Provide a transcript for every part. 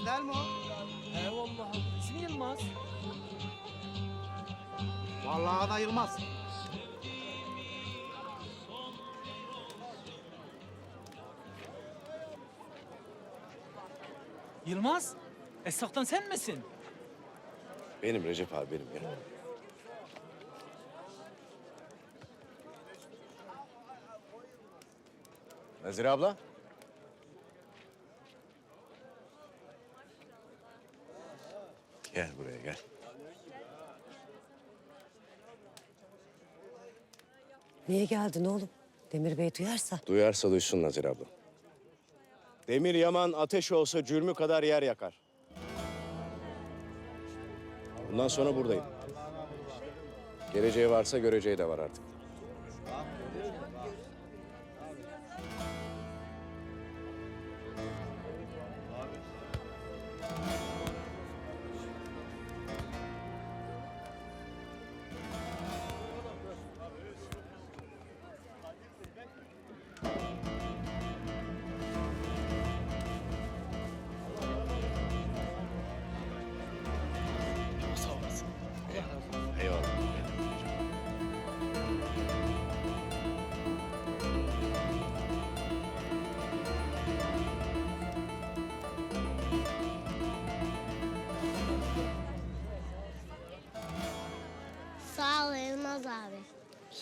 Yılmaz değil mi o? Eyvallah. İsmi Yılmaz. Vallahi da Yılmaz. Yılmaz? Esnaftan sen misin? Benim Recep abi benim ya. Nazire abla. Niye geldin oğlum? Demir Bey duyarsa. Duyarsa duysun Nazire abla. Demir yaman ateş olsa cürmü kadar yer yakar. Bundan sonra buradayım. Geleceği varsa göreceği de var artık.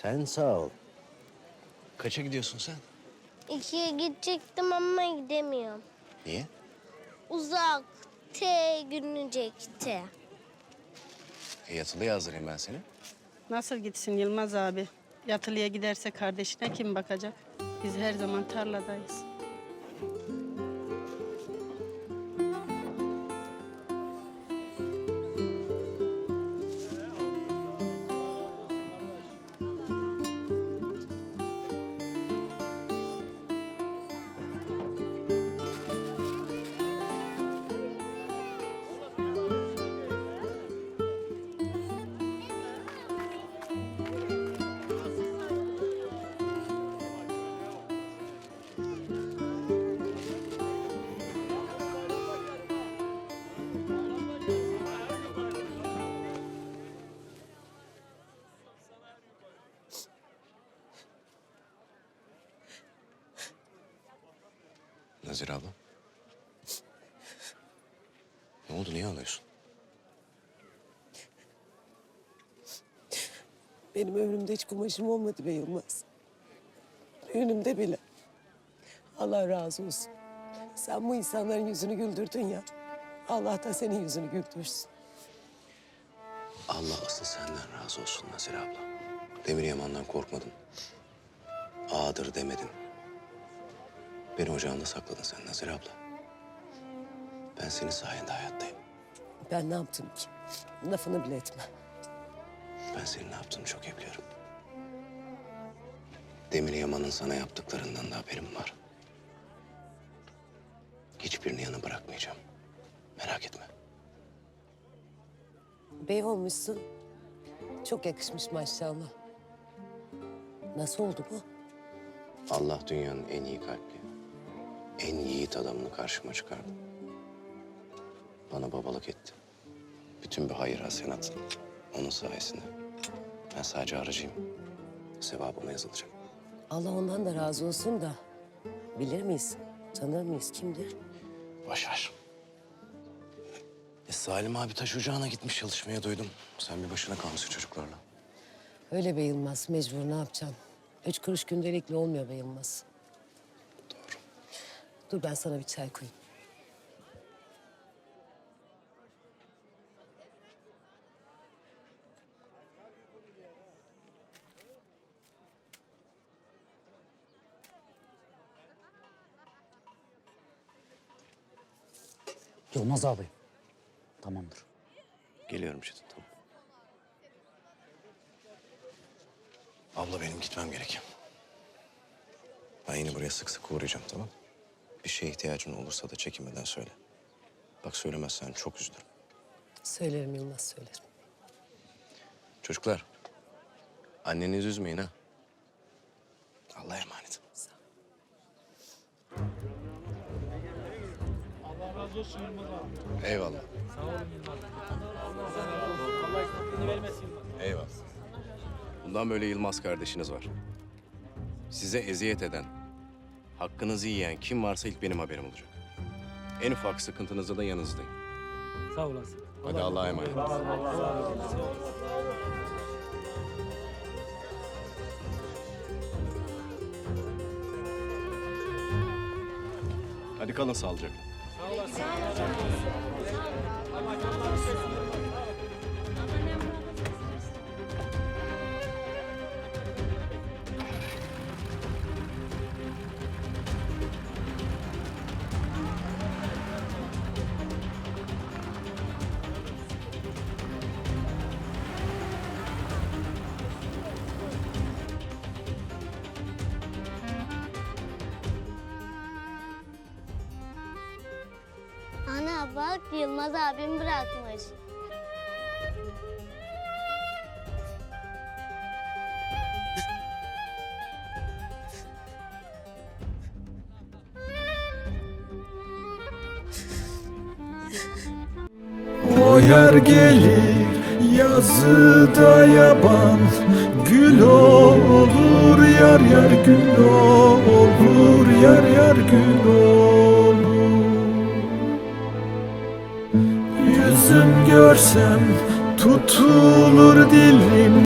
Sen sağ ol. Kaça gidiyorsun sen? İkiye gidecektim ama gidemiyorum. Niye? Uzak. T günecekti. E, yatılı yazdırayım ben seni. Nasıl gitsin Yılmaz abi? Yatılıya giderse kardeşine kim bakacak? Biz her zaman tarladayız. Nazire abla. Ne oldu? Niye ağlıyorsun? Benim ömrümde hiç kumaşım olmadı be Yılmaz. Düğünümde bile. Allah razı olsun. Sen bu insanların yüzünü güldürdün ya. Allah da senin yüzünü güldürsün. Allah asıl senden razı olsun Nazire abla. Demir Yaman'dan korkmadın. Ağadır demedin. Beni ocağında sakladın sen Nazire abla. Ben senin sayende hayattayım. Ben ne yaptım ki? Lafını bile etme. Ben senin ne yaptığını çok iyi biliyorum. Demir Yaman'ın sana yaptıklarından da haberim var. Hiçbirini yana bırakmayacağım. Merak etme. Bey olmuşsun. Çok yakışmış maşallah. Nasıl oldu bu? Allah dünyanın en iyi kalpli, en yiğit adamını karşıma çıkardı. Bana babalık etti. Bütün bir hayır hasenat onun sayesinde. Ben sadece aracıyım. Sevabıma yazılacak. Allah ondan da razı olsun da. Bilir miyiz? Tanır mıyız? Kimdir? Başar. E, Salim abi taş ocağına gitmiş çalışmaya duydum. Sen bir başına kalmışsın çocuklarla. Öyle be Yılmaz. Mecbur ne yapacaksın? Üç kuruş gündelikli olmuyor be Yılmaz. Dur ben sana bir çay koyayım. Yılmaz abi. Tamamdır. Geliyorum Çetin tamam. Abla benim gitmem gerek. Ben yine buraya sık sık uğrayacağım tamam Bir şeye ihtiyacın olursa da çekinmeden söyle. Bak söylemezsen çok üzülürüm. Söylerim Yılmaz söylerim. Çocuklar, annenizi üzmeyin ha. Allah'a emanet. Sağ ol. olsun Yılmaz abi. Eyvallah. Sağ olun Yılmaz. Allah istediğini vermesin Yılmaz. Eyvallah. Bundan böyle Yılmaz kardeşiniz var. Size eziyet eden, hakkınızı yiyen kim varsa ilk benim haberim olacak. En ufak sıkıntınızda da yanınızdayım. Sağ olasın. Hadi Allah'a emanet. Hadi kalın sağlıcakla. Bak Yılmaz abim bırakmış. O yer gelir yazıda yaban Gül olur yar yar gül olur yar yar gül olur Yüzüm görsem tutulur dilim